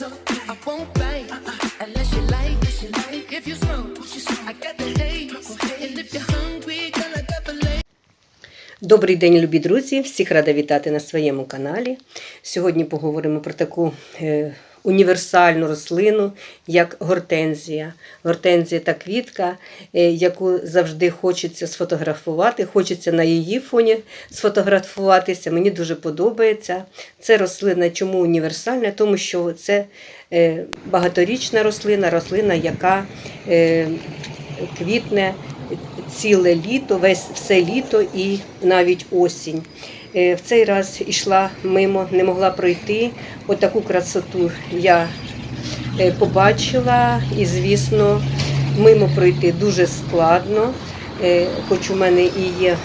so I won't bite unless you like. unless you like. If you smoke, you smoke. I got the haze. And if you're hungry, girl, I got the lay. Добрий день, любі друзі! Всіх рада вітати на своєму каналі. Сьогодні поговоримо про таку е, універсальну рослину, як гортензія. Гортензія та квітка, е, яку завжди хочеться сфотографувати, хочеться на її фоні сфотографуватися. Мені дуже подобається. Це рослина чому універсальна? Тому що це е, багаторічна рослина, рослина, яка е, квітне ціле літо, весь все літо і навіть осінь. Е, В цей раз йшла мимо, не могла пройти. Отаку красоту я е, побачила, і, звісно, мимо пройти дуже складно, Е, хоч у мене і є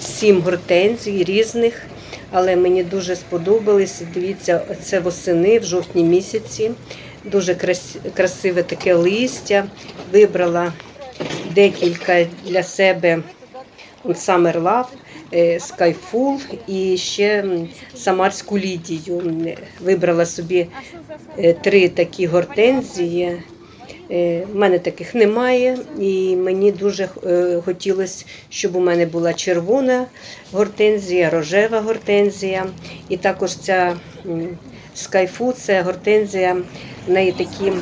сім гортензій різних, але мені дуже сподобались. Дивіться, це восени в жовтні місяці. Дуже красиве таке листя. Вибрала декілька для себе Summer Love, е, Skyful і ще Самарську Лідію. Вибрала собі е, три такі гортензії. Е, В мене таких немає, і мені дуже е, хотілося, щоб у мене була червона гортензія, рожева гортензія. І також ця скайфу це гортензія, в неї такі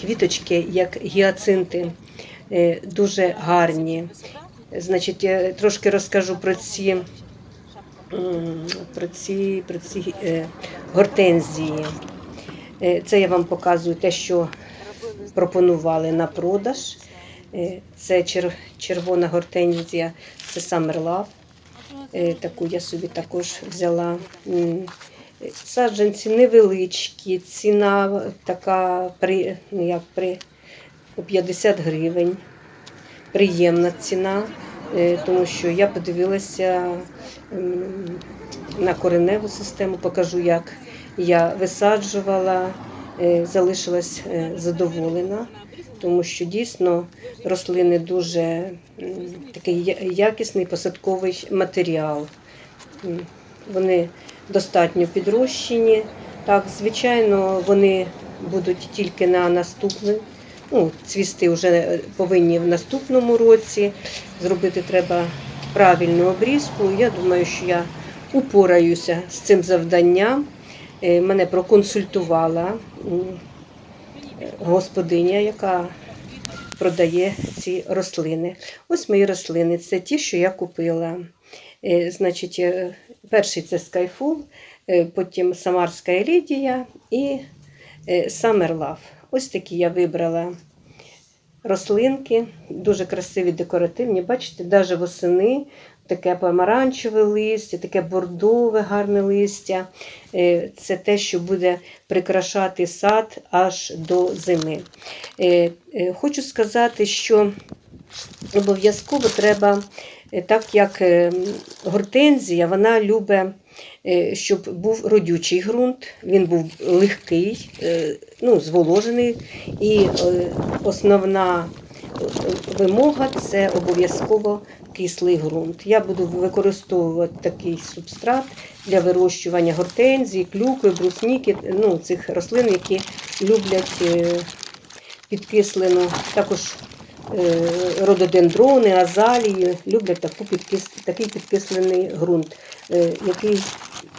квіточки, як гіацинти, е, дуже гарні. Значить, я трошки розкажу про ці, про ці, про ці е, гортензії. Е, Це я вам показую те, що пропонували на продаж. Е, Це червона гортензія, це Summer Love. Таку я собі також взяла. Саджанці невеличкі, ціна така при, ну як при 50 гривень. Приємна ціна, е, тому що я подивилася на кореневу систему, покажу, як я висаджувала, е, залишилась е, задоволена, тому що дійсно рослини дуже такий якісний посадковий матеріал. Вони достатньо підрощені. Так, звичайно, вони будуть тільки на наступний. Ну, цвісти вже повинні в наступному році. Зробити треба правильну обрізку. Я думаю, що я упораюся з цим завданням. Е, Мене проконсультувала господиня, яка продає ці рослини. Ось мої рослини. Це ті, що я купила. Е, Значить, е, перший це Skyful, е, потім Самарська Елідія і Summer Love. Ось такі я вибрала рослинки, дуже красиві, декоративні. Бачите, навіть восени таке помаранчеве листя, таке бордове гарне листя. Е, Це те, що буде прикрашати сад аж до зими. Е, е, Хочу сказати, що обов'язково треба, так як е, гортензія, вона любить, щоб був родючий ґрунт, він був легкий, е, ну, зволожений. І е, основна е, вимога це обов'язково кислий ґрунт. Я буду використовувати такий субстрат для вирощування гортензії, клюкви, брусніки, ну, цих рослин, які люблять е, підкислену, також е, рододендрони, азалії люблять таку підкис, такий підкислений ґрунт, е, який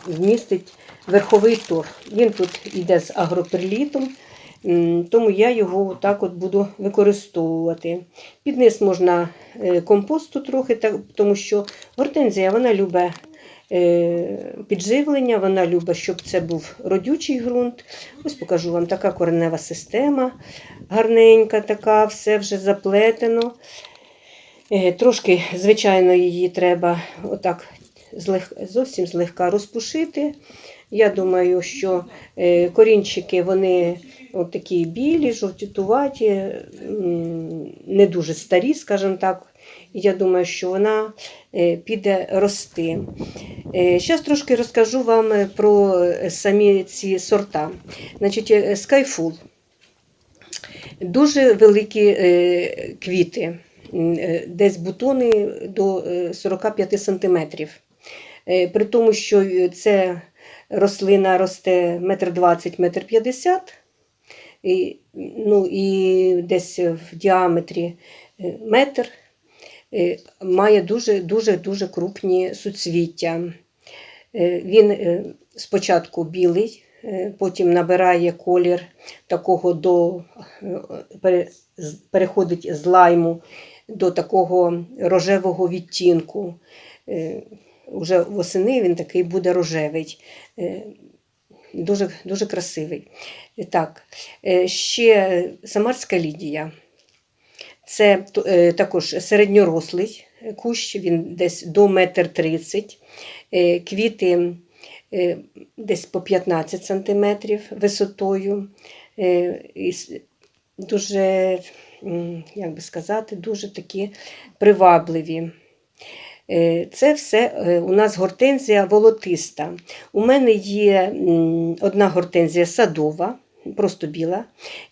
вмістить верховий торф. Він тут йде з агроперлітом, тому я його так от буду використовувати. Під низ можна е, компосту трохи, тому що гортензія вона любить е, підживлення, вона любить, щоб це був родючий ґрунт. Ось покажу вам така коренева система, гарненька, така, все вже заплетено. Е, Трошки, звичайно, її треба отак зовсім злегка розпушити. Я думаю, що е, корінчики вони от такі білі, жовтітуваті, не дуже старі, скажімо так. Я думаю, що вона е, піде рости. Зараз трошки розкажу вам е, про е, самі ці сорта. Значить, е, Дуже великі е, квіти, е, десь бутони до е, 45 см. При тому, що це рослина росте метр двадцять, метр п'ятдесят, і, ну, і десь в діаметрі е, метр, е, має дуже, дуже, дуже крупні суцвіття. Е, Він спочатку білий, потім набирає колір такого до переходить з лайму до такого рожевого відтінку. Уже восени він такий буде рожевий. Дуже, дуже красивий. Так, е, ще Самарська Лідія. Це е, також середньорослий кущ, він десь до метр тридцять. Е, Квіти десь по 15 сантиметрів висотою. Дуже, як би сказати, дуже такі привабливі. Е, Це все е, у нас гортензія волотиста. У мене є одна гортензія садова, просто біла.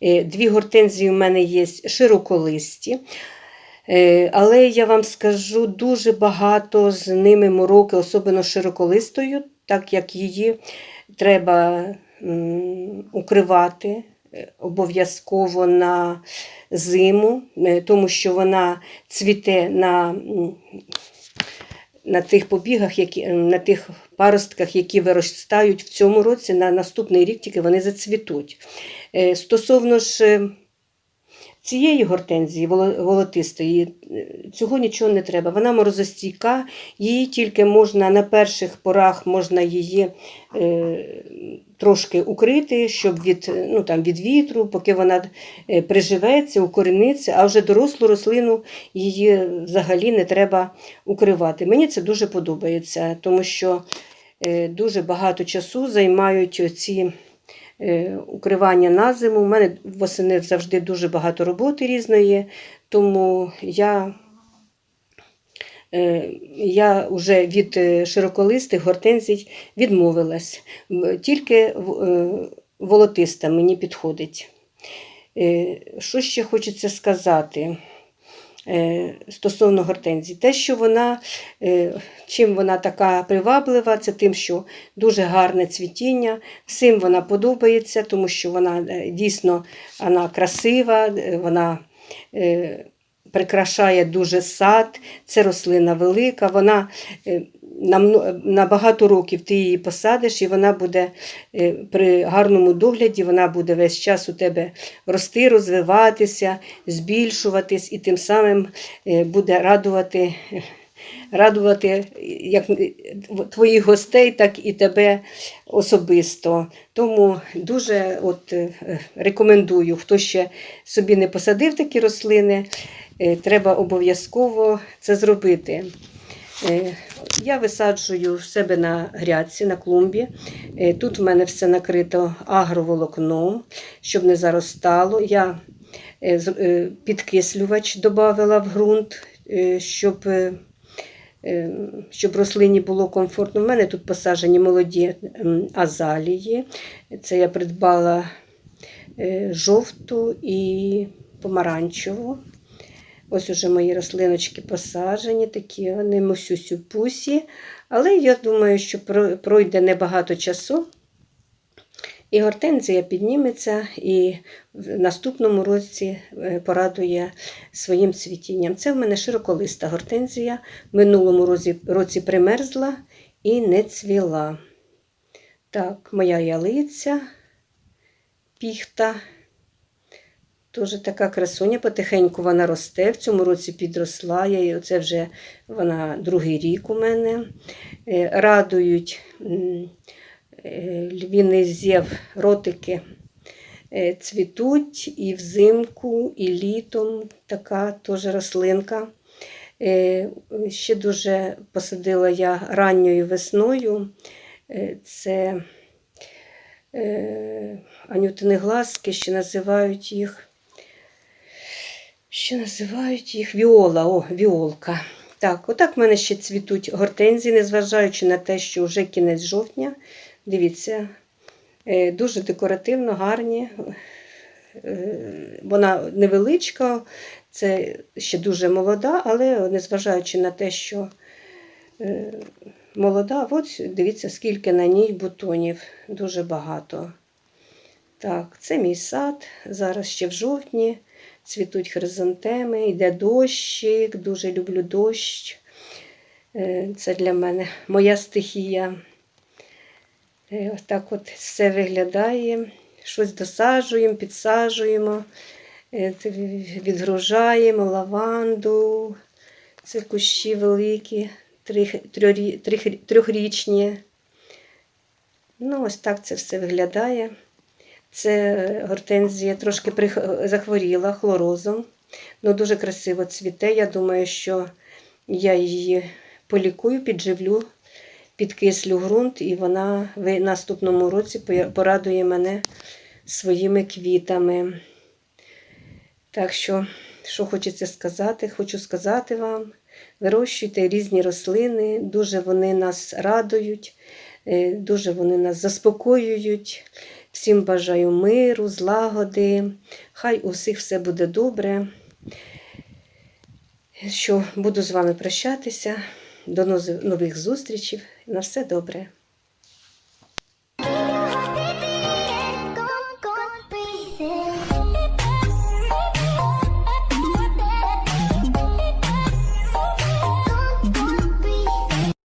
Е, Дві гортензії у мене є широколисті. Але я вам скажу, дуже багато з ними мороки, особливо широколистою, так як її треба укривати обов'язково на зиму, тому що вона цвіте на, на тих побігах, які, на тих паростках, які виростають в цьому році, на наступний рік тільки вони зацвітуть. Е, Стосовно ж е, цієї гортензії волотистої, е, цього нічого не треба. Вона морозостійка, її тільки можна на перших порах можна її трошки укрити, щоб від, е, ну, там, від вітру, поки вона е, приживеться, укоріниться, а вже дорослу рослину її взагалі не треба укривати. Мені це дуже подобається, тому що е, дуже багато часу займають ці е, укривання на зиму. У мене восени завжди дуже багато роботи різної, тому я, е, я вже від е, широколистих гортензій відмовилась. Тільки е, волотиста мені підходить. Е, Що ще хочеться сказати? е, Стосовно гортензії, те, що вона, е, чим вона така приваблива, це тим, що дуже гарне цвітіння, всім вона подобається, тому що вона е, дійсно вона красива, е, вона е, прикрашає дуже сад, це рослина велика, вона е, на, багато років ти її посадиш, і вона буде е, при гарному догляді, вона буде весь час у тебе рости, розвиватися, збільшуватись, і тим самим е, буде радувати. Радувати як твоїх гостей, так і тебе особисто. Тому дуже от, рекомендую, хто ще собі не посадив такі рослини, треба обов'язково це зробити. Е, Я висаджую в себе на грядці, на клумбі. Е, Тут в мене все накрито агроволокном, щоб не заростало. Я е, е, підкислювач додавала в ґрунт, е, щоб, е, е, щоб рослині було комфортно. У мене тут посаджені молоді азалії. Це я придбала е, жовту і помаранчеву. Ось уже мої рослиночки посаджені, такі вони мусюсю-пусі. Але я думаю, що пройде небагато часу. І гортензія підніметься і в наступному році е, порадує своїм цвітінням. Це в мене широколиста гортензія. В минулому році примерзла і не цвіла. Так, моя ялиця, піхта. Дуже така красуня, потихеньку вона росте. В цьому році підросла. Я її, оце вже вона другий рік у мене. Е, Радують е, львіний зєв, ротики е, цвітуть і взимку, і літом. Така теж рослинка. Ще дуже посадила я ранньою весною. Це анютини глазки, ще називають їх. Ще називають їх віола, о, віолка. Так, отак в мене ще цвітуть гортензії, незважаючи на те, що вже кінець жовтня. Дивіться, е, дуже декоративно, гарні. Е, Вона невеличка, це ще дуже молода, але незважаючи на те, що е, молода. От дивіться, скільки на ній бутонів. Дуже багато. Так, це мій сад. Зараз ще в жовтні цвітуть хризантеми, йде дощик, дуже люблю дощ. Е, Це для мене моя стихія. Е, так от все виглядає. Щось досаджуємо, підсаджуємо, е, відгружаємо лаванду. Це кущі великі, трьохрічні. Ну, ось так це все виглядає. Це гортензія трошки захворіла хлорозом. Ну, дуже красиво цвіте. Я думаю, що я її полікую, підживлю, підкислю ґрунт, і вона в наступному році порадує мене своїми квітами. Так що, що хочеться сказати? Хочу сказати вам: вирощуйте різні рослини, дуже вони нас радують, е, дуже вони нас заспокоюють. Всім бажаю миру, злагоди. Хай усіх все буде добре. Що буду з вами прощатися. До нових зустрічей. На все добре.